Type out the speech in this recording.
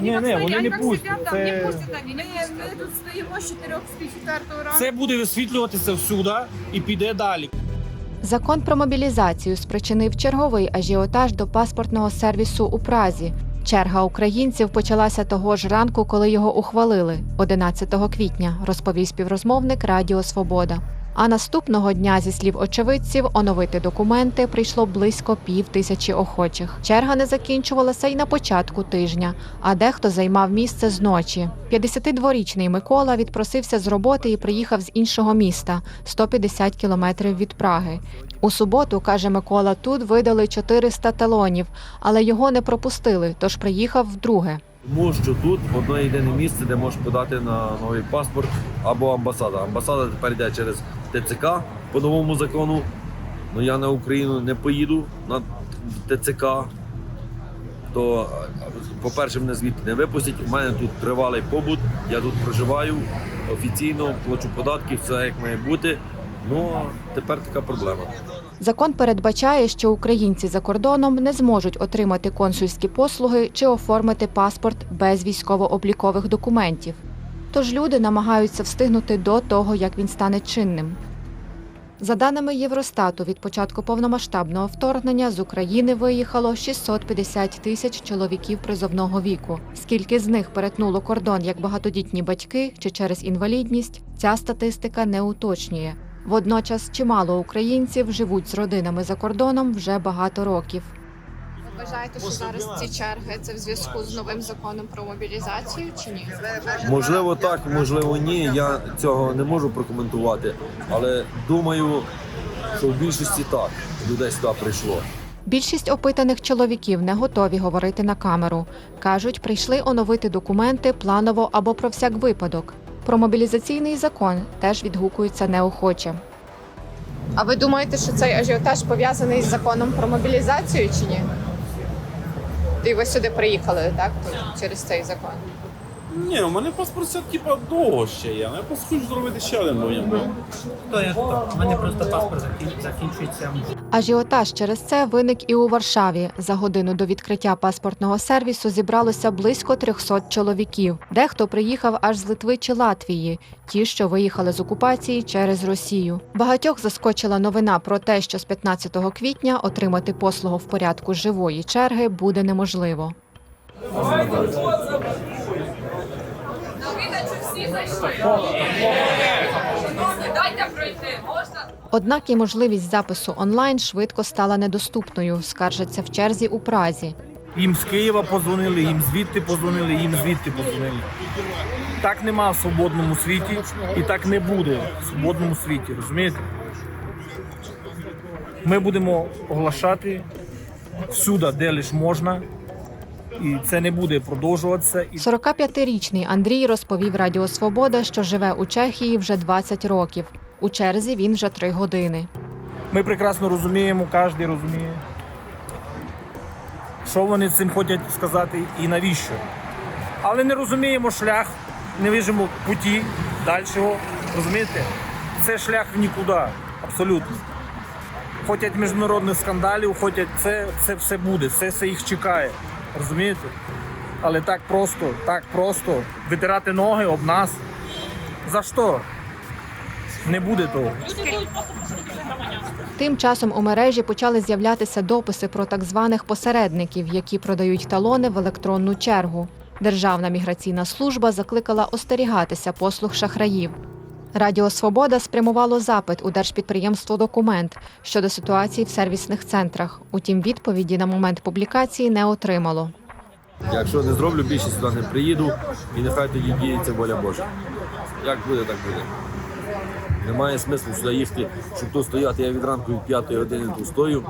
Ні, ні, вони не пустять. Там Це- не пустять, вони не. Ми тут стоїмо з 4 з 4 ранку. Це буде висвітлюватися всюди і піде далі. Закон про мобілізацію спричинив черговий ажіотаж до паспортного сервісу у Празі. Черга українців почалася того ж ранку, коли його ухвалили 11 квітня, розповів співрозмовник Радіо Свобода. А наступного дня, зі слів очевидців, оновити документи прийшло близько пів тисячі охочих. Черга не закінчувалася й на початку тижня, а дехто займав місце зночі. 52-річний Микола відпросився з роботи і приїхав з іншого міста 150 кілометрів від Праги. У суботу, каже Микола, тут видали 400 талонів, але його не пропустили, тож приїхав вдруге. Тому що тут одне єдине місце, де можеш подати на новий паспорт або амбасада. Амбасада тепер йде через ТЦК по новому закону. Ну я на Україну не поїду на ТЦК. То, по-перше, мене звідти не випустять. У мене тут тривалий побут, я тут проживаю офіційно, плачу податки, все як має бути. Ну тепер така проблема. Закон передбачає, що українці за кордоном не зможуть отримати консульські послуги чи оформити паспорт без військово-облікових документів. Тож люди намагаються встигнути до того, як він стане чинним. За даними Євростату, від початку повномасштабного вторгнення з України виїхало 650 тисяч чоловіків призовного віку. Скільки з них перетнуло кордон як багатодітні батьки чи через інвалідність, ця статистика не уточнює. Водночас чимало українців живуть з родинами за кордоном вже багато років. Ви вважаєте, що зараз ці черги це в зв'язку з новим законом про мобілізацію чи ні? Можливо, так, можливо, ні. Я цього не можу прокоментувати, але думаю, що в більшості так людей сюди прийшло. Більшість опитаних чоловіків не готові говорити на камеру. Кажуть, прийшли оновити документи планово або про всяк випадок. Про мобілізаційний закон теж відгукуються неохоче. А ви думаєте, що цей ажіотаж пов'язаний з законом про мобілізацію чи ні? І ви сюди приїхали, так? Через цей закон? Ні, у мене паспорт це типа довго ще є. Я просто хочу зробити ще один воєнний. То як то? У мене просто паспорт закін- закінчується. Ажіотаж через це виник і у Варшаві. За годину до відкриття паспортного сервісу зібралося близько 300 чоловіків. Дехто приїхав аж з Литви чи Латвії, ті, що виїхали з окупації через Росію. Багатьох заскочила новина про те, що з 15 квітня отримати послугу в порядку живої черги буде неможливо. Однак і можливість запису онлайн швидко стала недоступною, скаржаться в черзі у Празі. Їм з Києва позвонили, їм звідти позвонили, їм звідти позвонили. Так нема в свободному світі і так не буде в свободному світі, розумієте? Ми будемо оголошати всюди, де лише можна, і це не буде продовжуватися. І 45-річний Андрій розповів Радіо Свобода, що живе у Чехії вже 20 років. У черзі він вже три години. Ми прекрасно розуміємо, кожен розуміє, що вони цим хочуть сказати і навіщо. Але не розуміємо шлях, не бачимо путі дальшого. Розумієте? Це шлях в нікуди, абсолютно. Хочуть міжнародних скандалів, хочуть це, це все буде, це все їх чекає. Розумієте? Але так просто, так просто витирати ноги об нас. За що? Не буде того. Тим часом у мережі почали з'являтися дописи про так званих посередників, які продають талони в електронну чергу. Державна міграційна служба закликала остерігатися послуг шахраїв. Радіо Свобода спрямувало запит у держпідприємство Документ щодо ситуації в сервісних центрах. Утім, відповіді на момент публікації не отримало. Якщо не зроблю, більше сюди не приїду, і нехай тоді діється воля Божа. Як буде, так буде. Немає смислу сюди їхати, щоб тут стояти. Я від ранку від п'ятої години тут стою.